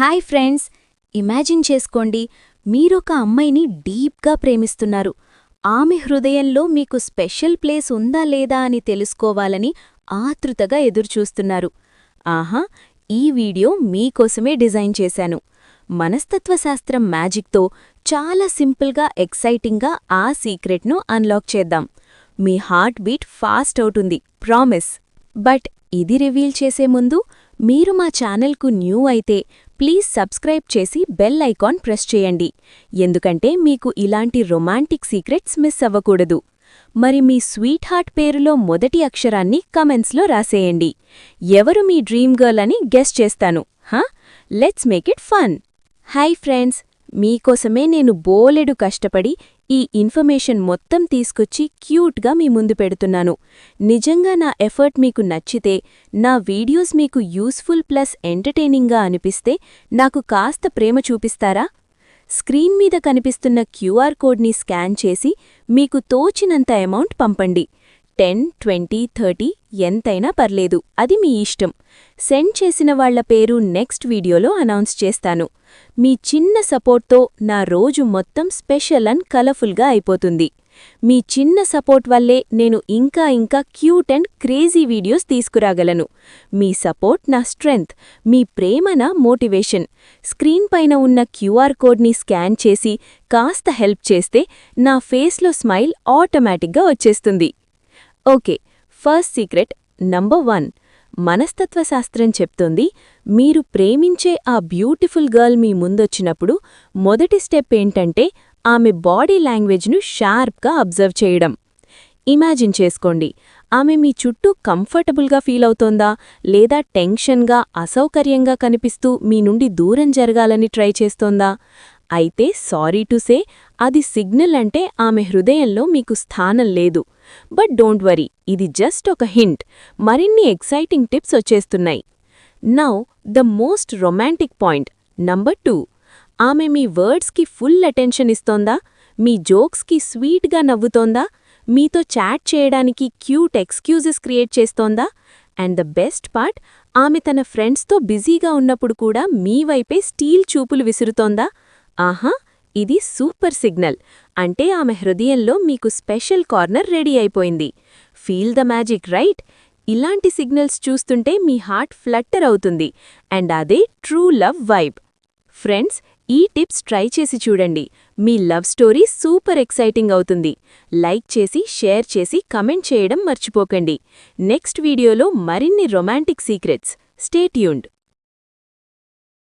Hi friends. Imagine చేసుకోండి మీరొక అమ్మాయిని డీప్గా ప్రేమిస్తున్నారు. ఆమె హృదయంలో మీకు స్పెషల్ ప్లేస్ ఉందా లేదా అని తెలుసుకోవాలని ఆతృతగా ఎదురుచూస్తున్నారు. ఆహా ఈ వీడియో మీకోసమే డిజైన్ చేశాను. మనస్తత్వశాస్త్రం మ్యాజిక్తో చాలా సింపుల్గా ఎక్సైటింగ్గా ఆ సీక్రెట్ను అన్లాక్ చేద్దాం. మీ హార్ట్ బీట్ ఫాస్ట్ అవుతుంది ప్రామిస్. బట్ ఇది రివీల్ చేసే ముందు మీరు మా ఛానల్కు న్యూ అయితే ప్లీజ్ సబ్స్క్రైబ్ చేసి బెల్ ఐకాన్ ప్రెస్ చేయండి. ఎందుకంటే మీకు ఇలాంటి రొమాంటిక్ సీక్రెట్స్ మిస్ అవ్వకూడదు. మరి మీ స్వీట్ హార్ట్ పేరులో మొదటి అక్షరాన్ని కమెంట్స్లో రాసేయండి. ఎవరు మీ డ్రీమ్ గర్ల్ అని గెస్ చేస్తాను. హా? Let's make it fun. Hi friends మీకోసమే నేను బోలెడు కష్టపడి ఈ ఇన్ఫర్మేషన్ మొత్తం తీసుకొచ్చి క్యూట్గా మీ ముందు పెడుతున్నాను. నిజంగా నా ఎఫర్ట్ మీకు నచ్చితే నా వీడియోస్ మీకు యూస్ఫుల్ ప్లస్ ఎంటర్టైనింగ్గా అనిపిస్తే నాకు కాస్త ప్రేమ చూపిస్తారా? స్క్రీన్ మీద కనిపిస్తున్న క్యూఆర్ కోడ్ని స్కాన్ చేసి మీకు తోచినంత అమౌంట్ పంపండి. టెన్ ట్వంటీ థర్టీ ఎంతైనా పర్లేదు. అది మీ ఇష్టం. సెండ్ చేసిన వాళ్ళ పేరు నెక్స్ట్ వీడియోలో అనౌన్స్ చేస్తాను. మీ చిన్న సపోర్ట్తో నా రోజు మొత్తం స్పెషల్ అండ్ కలర్ఫుల్గా అయిపోతుంది. మీ చిన్న సపోర్ట్ వల్లే నేను ఇంకా ఇంకా క్యూట్ అండ్ క్రేజీ వీడియోస్ తీసుకురాగలను. మీ సపోర్ట్ నా స్ట్రెంగ్త్ మీ ప్రేమ నా మోటివేషన్. స్క్రీన్ పైన ఉన్న క్యూఆర్ కోడ్ని స్కాన్ చేసి కాస్త హెల్ప్ చేస్తే నా ఫేస్లో స్మైల్ ఆటోమేటిక్గా వచ్చేస్తుంది. Okay first secret number one. మనస్తత్వశాస్త్రం చెప్తోంది మీరు ప్రేమించే ఆ బ్యూటిఫుల్ గర్ల్ మీ ముందొచ్చినప్పుడు మొదటి స్టెప్ ఏంటంటే ఆమె బాడీ లాంగ్వేజ్ను షార్ప్గా అబ్జర్వ్ చేయడం. ఇమాజిన్ చేసుకోండి ఆమె మీ చుట్టూ కంఫర్టబుల్గా ఫీల్ అవుతోందా లేదా టెన్షన్గా అసౌకర్యంగా కనిపిస్తూ మీ నుండి దూరం జరగాలని ట్రై చేస్తోందా? అయితే సారీ టు సే అది సిగ్నల్ అంటే ఆమె హృదయంలో మీకు స్థానం లేదు. బట్ డోంట్ వరీ ఇది జస్ట్ ఒక హింట్. మరిన్ని ఎక్సైటింగ్ టిప్స్ వచ్చేస్తున్నాయి. Now the most romantic point number two. ఆమె మీ వర్డ్స్కి ఫుల్ అటెన్షన్ ఇస్తోందా? మీ జోక్స్కి స్వీట్గా నవ్వుతోందా? మీతో చాట్ చేయడానికి క్యూట్ ఎక్స్క్యూజెస్ క్రియేట్ చేస్తోందా? అండ్ ద బెస్ట్ పార్ట్ ఆమె తన ఫ్రెండ్స్తో బిజీగా ఉన్నప్పుడు కూడా మీ వైపే స్టీల్ చూపులు విసురుతోందా? ఆహా ఇది సూపర్ సిగ్నల్. అంటే ఆమె హృదయంలో మీకు స్పెషల్ కార్నర్ రెడీ అయిపోయింది. Feel the magic right? ఇలాంటి సిగ్నల్స్ చూస్తుంటే మీ హార్ట్ ఫ్లట్టర్ అవుతుంది. అండ్ అదే ట్రూ లవ్ వైబ్. ఫ్రెండ్స్ ఈ టిప్స్ ట్రై చేసి చూడండి. మీ లవ్ స్టోరీ సూపర్ ఎక్సైటింగ్ అవుతుంది. లైక్ చేసి షేర్ చేసి కమెంట్ చేయడం మర్చిపోకండి. నెక్స్ట్ వీడియోలో మరిన్ని రొమాంటిక్ సీక్రెట్స్. స్టేట్యూండ్